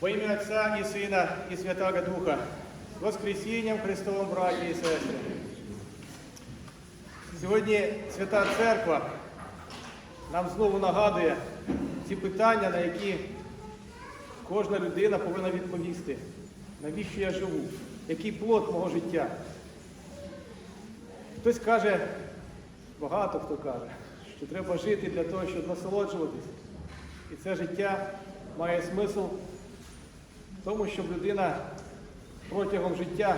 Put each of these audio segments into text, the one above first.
Во ім'я Отця і Сина, і Святого Духа, з Воскресінням Христовим, браті і сестри. Сьогодні Свята Церква нам знову нагадує ці питання, на які кожна людина повинна відповісти. Навіщо я живу? Який плод мого життя? Хтось каже, багато хто каже, що треба жити для того, щоб насолоджуватися. І це життя має смисл тому, щоб людина протягом життя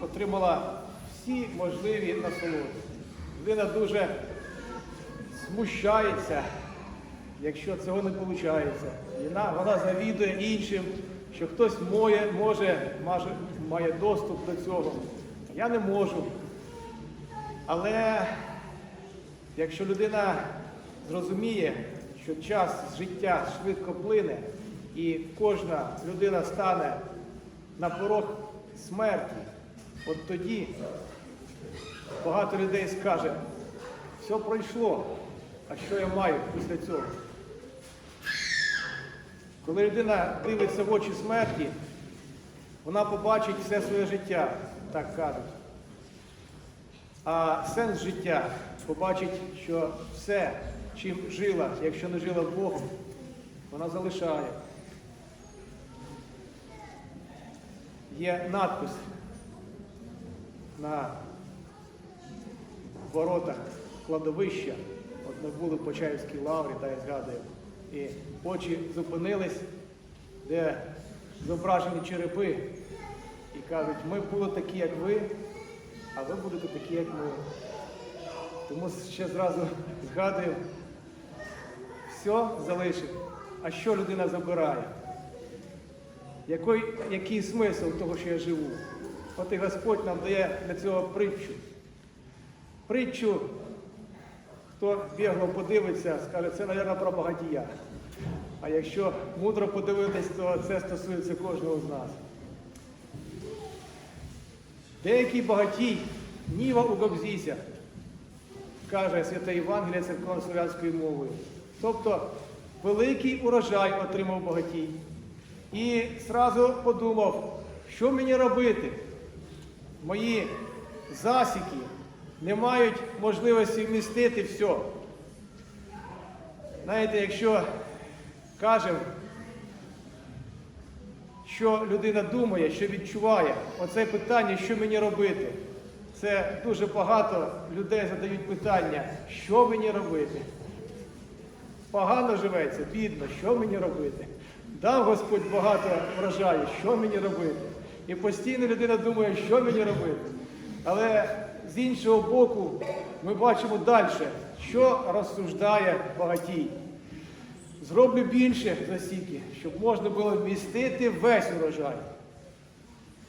отримала всі можливі насолоди. Людина дуже смущається, якщо цього не виходить. Вона, вона завідує іншим, що хтось моє, може, маже, має доступ до цього. Я не можу. Але якщо людина зрозуміє, що час життя швидко плине, і кожна людина стане на порог смерті, от тоді багато людей скаже, все пройшло, а що я маю після цього? Коли людина дивиться в очі смерті, вона побачить все своє життя, так кажуть. А сенс життя побачить, що все, чим жила, якщо не жила Богом, вона залишає. Є надпис на воротах кладовища. От ми були в Почаївській лаврі, та я згадую. І очі зупинились, де зображені черепи. І кажуть, ми були такі, як ви, а ви будете такі, як ми. Тому ще зразу згадую, все залишив. А що людина забирає? Який, який смисл того, що я живу? От і Господь нам дає для цього притчу. Притчу, хто бігло подивиться, скаже, це, мабуть, про багатія. А якщо мудро подивитись, то це стосується кожного з нас. Деякий багатій ніва у Гобзіся, каже святе Євангелія церковно-слов'янською мовою. Тобто великий урожай отримав багатій. І зразу подумав, що мені робити? Мої засіки не мають можливості вмістити все. Знаєте, якщо кажемо, що людина думає, що відчуває, оце питання, що мені робити, це дуже багато людей задають питання, що мені робити. Погано живеться, бідно, що мені робити? Дав Господь багато врожаю, що мені робити? І постійно людина думає, що мені робити. Але з іншого боку, ми бачимо далі, що розсуждає багатій. Зроблю більше засіки, щоб можна було вмістити весь урожай.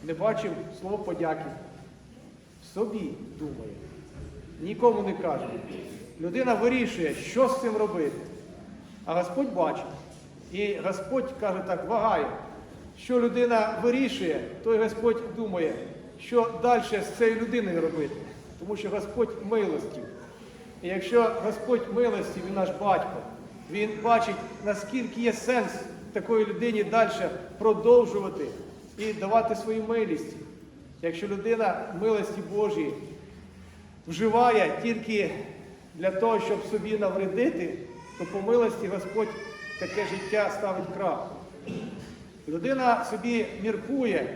Не бачив слово подяки. Собі думає. Нікому не каже. Людина вирішує, що з цим робити. А Господь бачить. І Господь каже так, вагає, що людина вирішує, той Господь думає, що далі з цією людиною робити. Тому що Господь милостів. І якщо Господь милостів, він наш батько, він бачить, наскільки є сенс такої людині далі продовжувати і давати свою милість. Якщо людина милості Божої вживає тільки для того, щоб собі навредити, то по милості Господь таке життя ставить крапку. Людина собі міркує,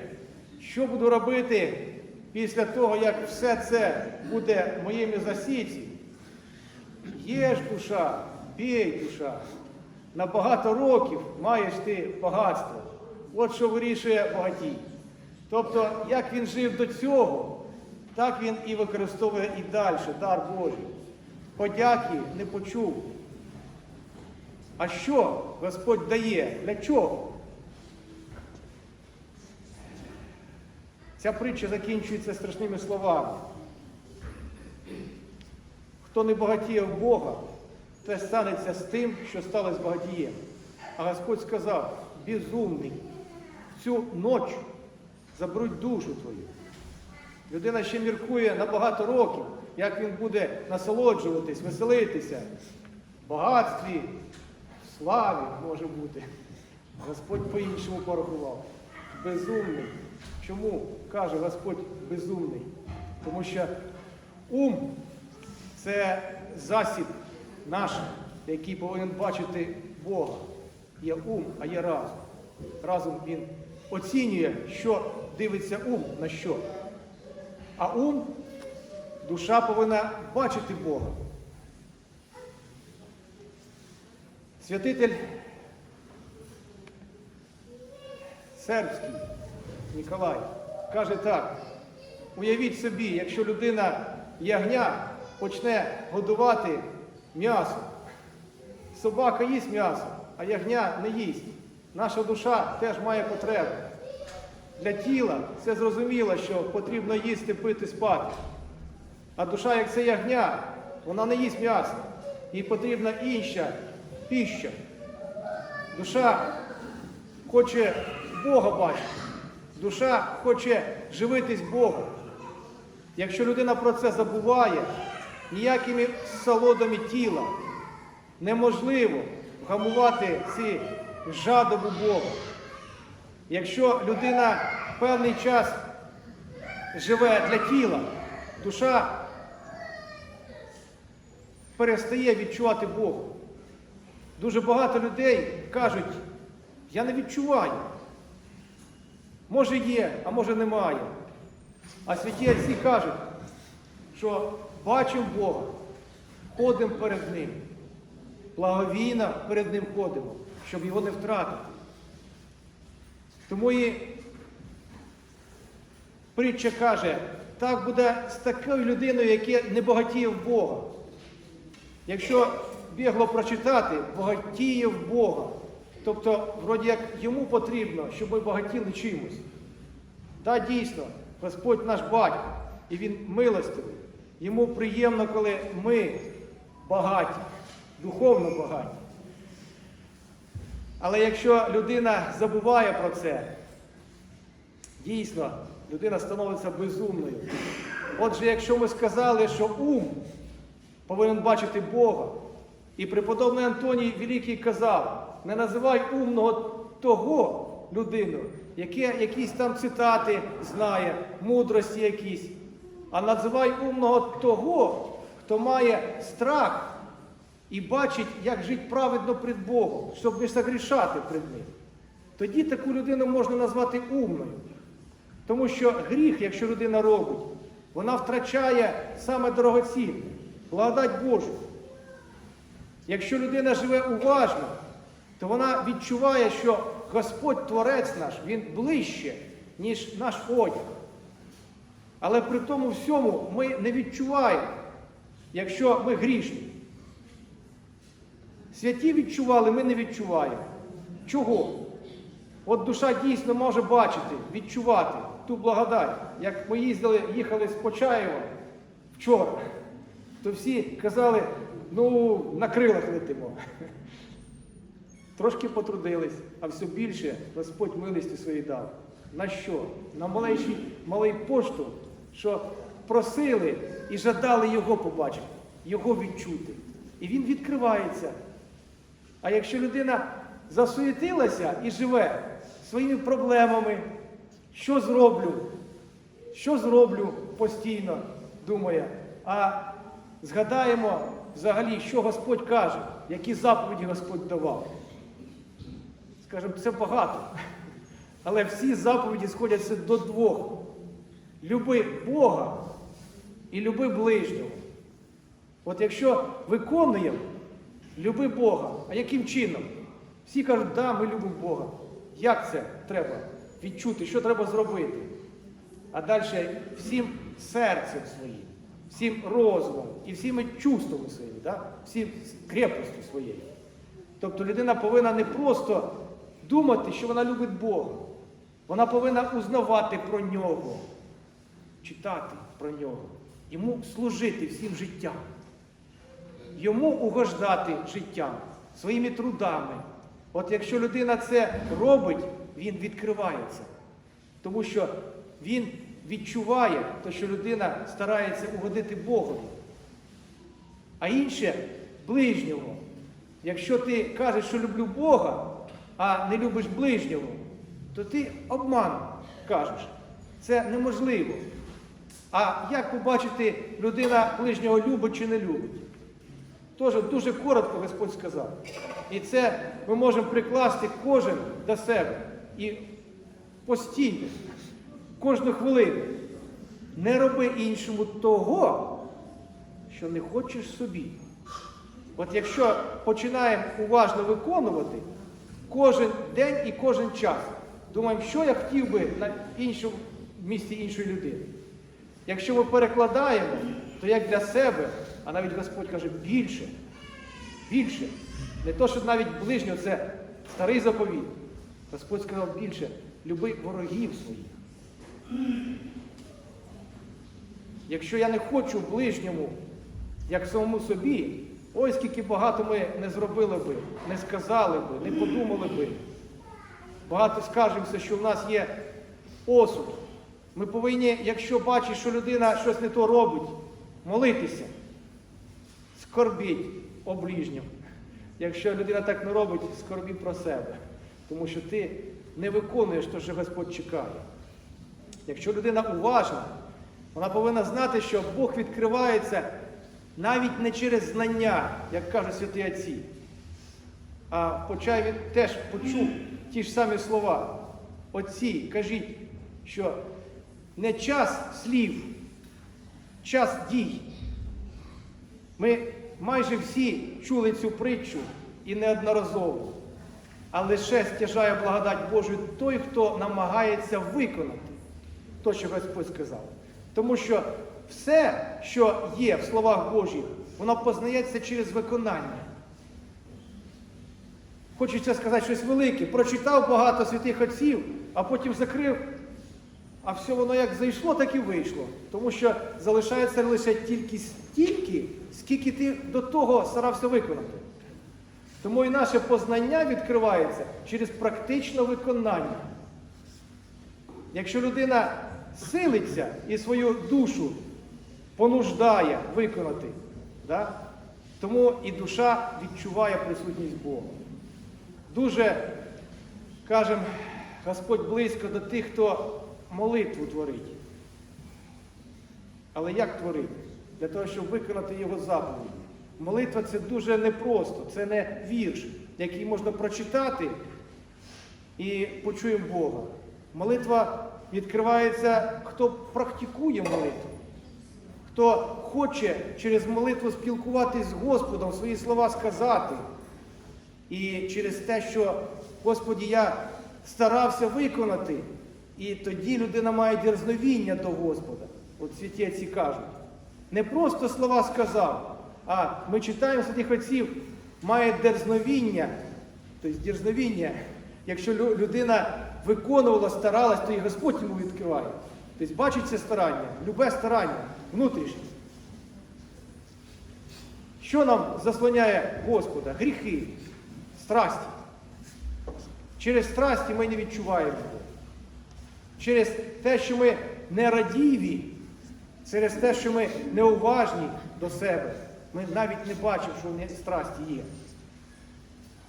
що буду робити після того, як все це буде в моєму засіці. Єж душа, бій душа. На багато років маєш ти багатство. От що вирішує багатій. Тобто, як він жив до цього, так він і використовує і далі дар Божий. Подяки не почув. А що Господь дає? Для чого? Ця притча закінчується страшними словами. Хто не багатіє в Бога, те станеться з тим, що сталося багатієм. А Господь сказав, безумний, цю ніч заберуть душу твою. Людина ще міркує на багато років, як він буде насолоджуватись, веселитися, в багатстві, славі може бути. Господь по-іншому порахував. Безумний. Чому каже Господь безумний? Тому що ум це засіб наш, який повинен бачити Бога. Є ум, а є разум. Разум він оцінює, що дивиться ум на що. А ум, душа повинна бачити Бога. Святитель сербський Ніколай каже так: уявіть собі, якщо людина ягня почне годувати м'ясо, собака їсть м'ясо, а ягня не їсть. Наша душа теж має потребу. Для тіла це зрозуміло, що потрібно їсти, пити, спати. А душа, як це ягня, вона не їсть м'ясо. Їй потрібна інша піща. Душа хоче Бога бачити. Душа хоче живитись Богом. Якщо людина про це забуває, ніякими солодами тіла неможливо вгамувати ці жадобу Бога. Якщо людина певний час живе для тіла, душа перестає відчувати Бога. Дуже багато людей кажуть, я не відчуваю. Може є, а може немає. А святі отці кажуть, що бачимо Бога, ходимо перед Ним. Благовійно перед Ним ходимо, щоб його не втратити. Тому і притча каже, так буде з такою людиною, яка не багатіє в Бога. Якщо бігло прочитати, багатіє в Бога. Тобто, вроді як йому потрібно, щоб ми багатіли чимось. Так, дійсно, Господь наш батько, і Він милостивий. Йому приємно, коли ми багаті, духовно багаті. Але якщо людина забуває про це, дійсно, людина становиться безумною. Отже, якщо ми сказали, що ум повинен бачити Бога, і преподобний Антоній Великий казав, не називай умного того людину, яке якісь там цитати знає, мудрості якісь, а називай умного того, хто має страх і бачить, як жити праведно пред Богом, щоб не согрішати пред Ним. Тоді таку людину можна назвати умною. Тому що гріх, якщо людина робить, вона втрачає саме дорогоцінне, благодать Божу. Якщо людина живе уважно, то вона відчуває, що Господь Творець наш, Він ближче, ніж наш одяг. Але при тому всьому ми не відчуваємо, якщо ми грішні. Святі відчували, ми не відчуваємо. Чого? От душа дійсно може бачити, відчувати ту благодать. Як ми їздили, їхали з Почаєва вчора, то всі казали, ну, на крилах летимо. Трошки потрудились, а все більше Господь милості свої дав. На що? На маленький, малий поштовх, що просили і жадали його побачити, його відчути. І він відкривається. А якщо людина засуєтилася і живе своїми проблемами, що зроблю? Що зроблю постійно, думає. А згадаємо взагалі, що Господь каже, які заповіді Господь давав. Скажемо, це багато. Але всі заповіді сходяться до двох. Люби Бога і люби ближнього. От якщо виконуємо, люби Бога. А яким чином? Всі кажуть, да, ми любимо Бога. Як це треба відчути, що треба зробити? А далі всім серцем своїм, всім розумом і всіми чувствами своїми, да? всім крепостю своєю. Тобто людина повинна не просто думати, що вона любить Бога. Вона повинна узнавати про нього, читати про нього, йому служити всім життям, йому угождати життям, своїми трудами. От якщо людина це робить, він відкривається. Тому що він відчуває, то, що людина старається угодити Богові. А інше ближнього. Якщо ти кажеш, що люблю Бога, а не любиш ближнього, то ти обман кажеш. Це неможливо. А як побачити, людина ближнього любить чи не любить? Тож дуже коротко Господь сказав. І це ми можемо прикласти кожен до себе. І постійно, кожну хвилину. Не роби іншому того, що не хочеш собі. От якщо починаємо уважно виконувати кожен день і кожен час, думаємо, що я хотів би на іншому місці іншої людини. Якщо ми перекладаємо, то як для себе, а навіть Господь каже більше, більше. Не то, що навіть ближнього, це старий заповіт. Господь сказав більше, люби ворогів своїх. Якщо я не хочу ближньому, як самому собі, ой, скільки багато ми не зробили би, не сказали би, не подумали би. Багато скаржимося, що в нас є осуд. Ми повинні, якщо бачиш, що людина щось не то робить, молитися, скорбіть о ближньому. Якщо людина так не робить, скорбі про себе. Тому що ти не виконуєш те, що Господь чекає. Якщо людина уважна, вона повинна знати, що Бог відкривається навіть не через знання, як кажуть святі отці. А почай теж почув ті ж самі слова. Отці, кажіть, що не час слів, час дій. Ми майже всі чули цю притчу і неодноразово. А лише стяжає благодать Божу той, хто намагається виконати те, що Господь сказав. Тому що все, що є в словах Божих, воно познається через виконання. Хочеться сказати щось велике. Прочитав багато святих отців, а потім закрив. А все воно як зайшло, так і вийшло. Тому що залишається лише тільки стільки, скільки ти до того старався виконати. Тому і наше познання відкривається через практичне виконання. Якщо людина силиться і свою душу понуждає виконати, да? тому і душа відчуває присутність Бога. Дуже, кажемо, Господь близько до тих, хто молитву творить. Але як творити? Для того, щоб виконати його заповіді. Молитва це дуже непросто, це не вірш, який можна прочитати і почуємо Бога. Молитва відкривається, хто практикує молитву, хто хоче через молитву спілкуватись з Господом, свої слова сказати. І через те, що, Господі, я старався виконати, і тоді людина має дерзновіння до Господа. От святі отці кажуть. Не просто слова сказав, а ми читаємо святих отців, має дерзновіння. Тобто дерзновіння, якщо людина виконувала, старалась, то і Господь йому відкриває. Тобто бачить це старання, любе старання, внутрішнє. Що нам заслоняє Господа? Гріхи, страсті. Через страсті ми не відчуваємо. Через те, що ми нерадіві, через те, що ми неуважні до себе, ми навіть не бачимо, що в страсті є.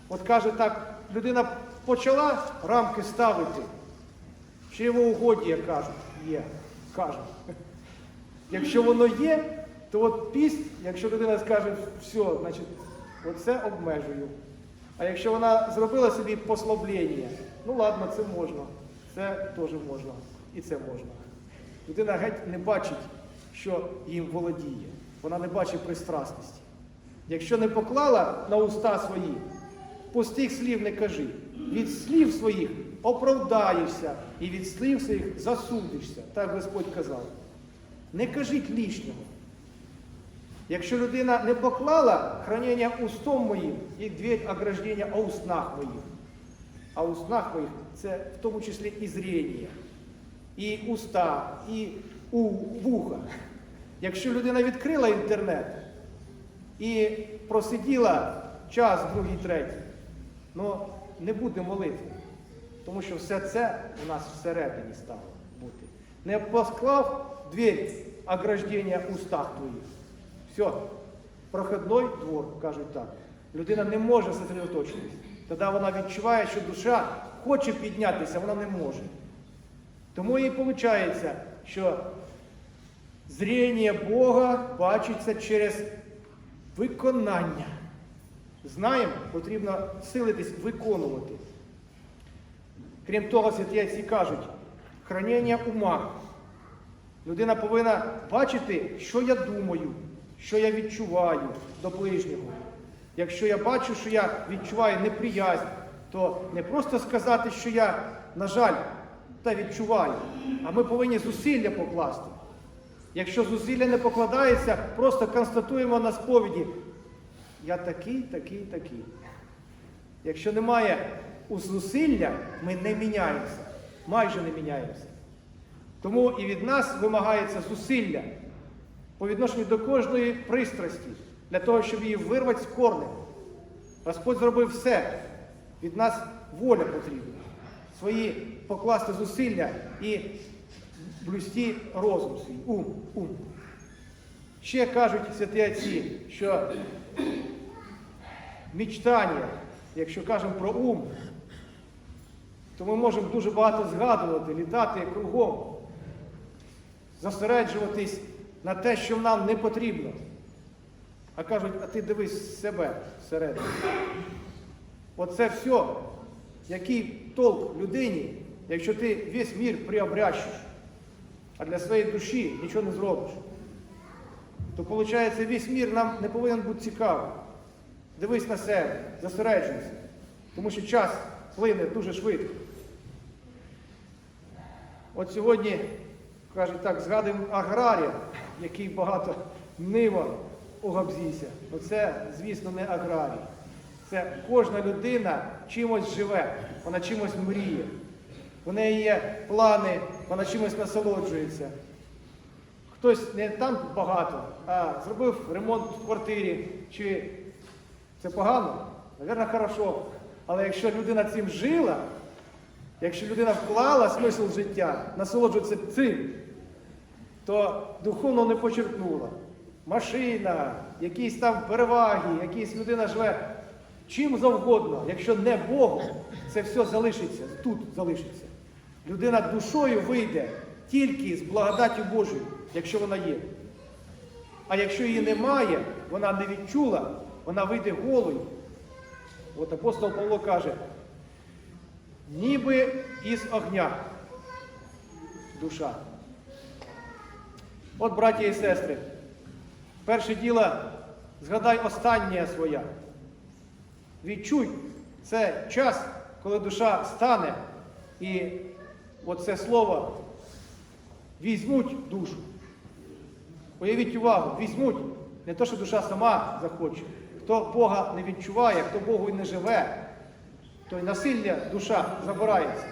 От каже так, людина почала рамки ставити, чи його угоді, як кажуть, є. Кажуть. Якщо воно є, то от піст, якщо людина скаже, все, значить, оце обмежую. А якщо вона зробила собі послаблення, ну ладно, це можна, це теж можна, і це можна. Людина геть не бачить, що їм володіє. Вона не бачить пристрасності. Якщо не поклала на уста свої, пустих слів не кажи. Від слів своїх оправдаєшся і від слів своїх засудишся. Так Господь казав. Не кажіть лишнього. Якщо людина не поклала хранення устом моїм і дверь ограждення о устнах моїх. А устнах моїх це в тому числі і зріння, і уста, і у, вуха. Якщо людина відкрила інтернет і просиділа час, другий, третій, ну не буде молитви. Тому що все це у нас всередині стало бути. Не посклав двері ограждення устах твоїх. Все, проходной двор, кажуть так. Людина не може сосредоточитись. тоді вона відчуває, що душа хоче піднятися, вона не може. Тому і виходить, що зріння Бога бачиться через виконання. Знаємо, потрібно силитись виконувати. Крім того, святі отці кажуть, хранення ума. Людина повинна бачити, що я думаю, що я відчуваю до ближнього. Якщо я бачу, що я відчуваю неприязнь, то не просто сказати, що я, на жаль, та відчуваю, а ми повинні зусилля покласти. Якщо зусилля не покладається, просто констатуємо на сповіді, я такий, такий, такий. Якщо немає зусилля, ми не міняємося, майже не міняємося. Тому і від нас вимагається зусилля по відношенню до кожної пристрасті, для того, щоб її вирвати з корнем. Господь зробив все. Від нас воля потрібна. Свої покласти зусилля і блюсті розум свій, ум, ум. Ще кажуть святі отці, що мічтання, якщо кажемо про ум, то ми можемо дуже багато згадувати, літати кругом, зосереджуватись на те, що нам не потрібно. А кажуть, а ти дивись себе всередину. Оце все, який толк людині, якщо ти весь мір приобрящиш, а для своєї душі нічого не зробиш. То виходить, весь мір нам не повинен бути цікавий. Дивись на себе, зосереджуйся. Тому що час плине дуже швидко. От сьогодні, кажуть так, згадуємо аграрія, який багато нива огабзівся. Оце, звісно, не аграрій. Це кожна людина чимось живе, вона чимось мріє. У неї є плани, вона чимось насолоджується. Хтось не там багато, а зробив ремонт в квартирі. Чи це погано? Навірно, хорошо. Але якщо людина цим жила, якщо людина вклала смисл життя, насолоджується цим, то духовно не почерпнула. Машина, якісь там переваги, якісь людина живе чим завгодно, якщо не Богом, це все залишиться, тут залишиться. Людина душою вийде тільки з благодаттю Божою, якщо вона є. А якщо її немає, вона не відчула, вона вийде голою. От апостол Павло каже, ніби із огня душа. От, браті і сестри, перше діло, згадай останнє своє. Відчуй, це час, коли душа стане, і оце слово візьмуть душу. Уявіть увагу, візьмуть не то, що душа сама захоче. Хто Бога не відчуває, хто Богу і не живе, то й насилля душа забирається.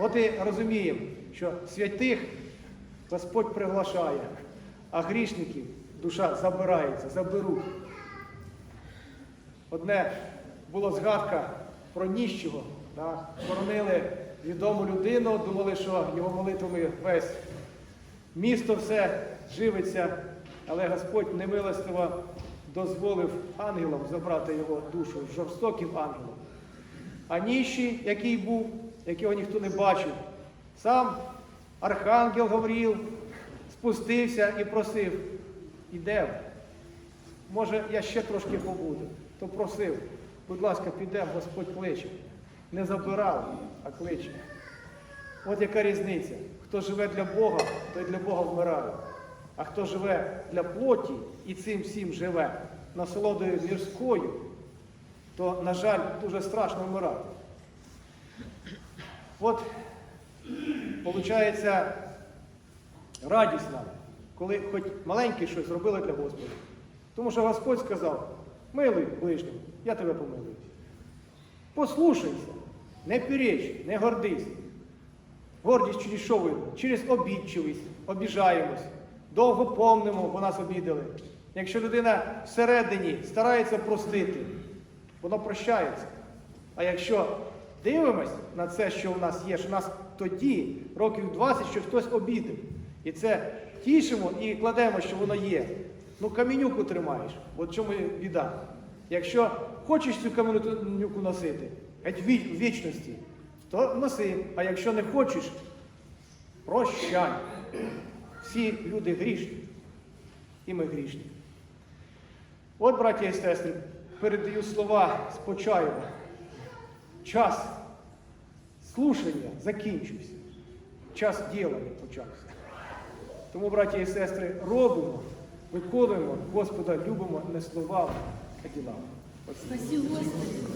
От і розуміємо, що святих Господь приглашає, а грішників душа забирається, заберуть. Одне була згадка про ніщого. Да? Хоронили відому людину, думали, що його молитвами весь місто все живиться, але Господь немилостиво дозволив ангелам забрати його душу, жорстоким ангелам. А ніщий, який був, якого ніхто не бачив, сам архангел Гавріл спустився і просив, іде. Може, я ще трошки побуду. То просив, будь ласка, підемо, Господь кличе. Не забирав, а кличе. От яка різниця. Хто живе для Бога, той для Бога вмирає. А хто живе для плоті і цим всім живе, насолодою мірською, то, на жаль, дуже страшно вмирати. От, виходить, радість нам, коли хоч маленьке щось зробили для Господа. Тому що Господь сказав, милуй ближнього, я тебе помилую. Послушайся, не переч, не гордись. Гордість через що видно? Через обідчивість, обіжаємось, довго помнимо, бо нас обідали. Якщо людина всередині старається простити, воно прощається. А якщо дивимось на це, що в нас є, що нас тоді, років 20, що хтось обідав. І це тішимо і кладемо, що воно є. Ну, камінюку тримаєш, от чому біда. Якщо хочеш цю каменюку носити, геть в вічності, то носи. А якщо не хочеш, прощай. Всі люди грішні. І ми грішні. От, браття і сестри, передаю слова з. Час слушання закінчився. Час ділення почався. Тому, браття і сестри, робимо, виконуємо, Господа любимо не словами, а ділами. Спасибо, Господи.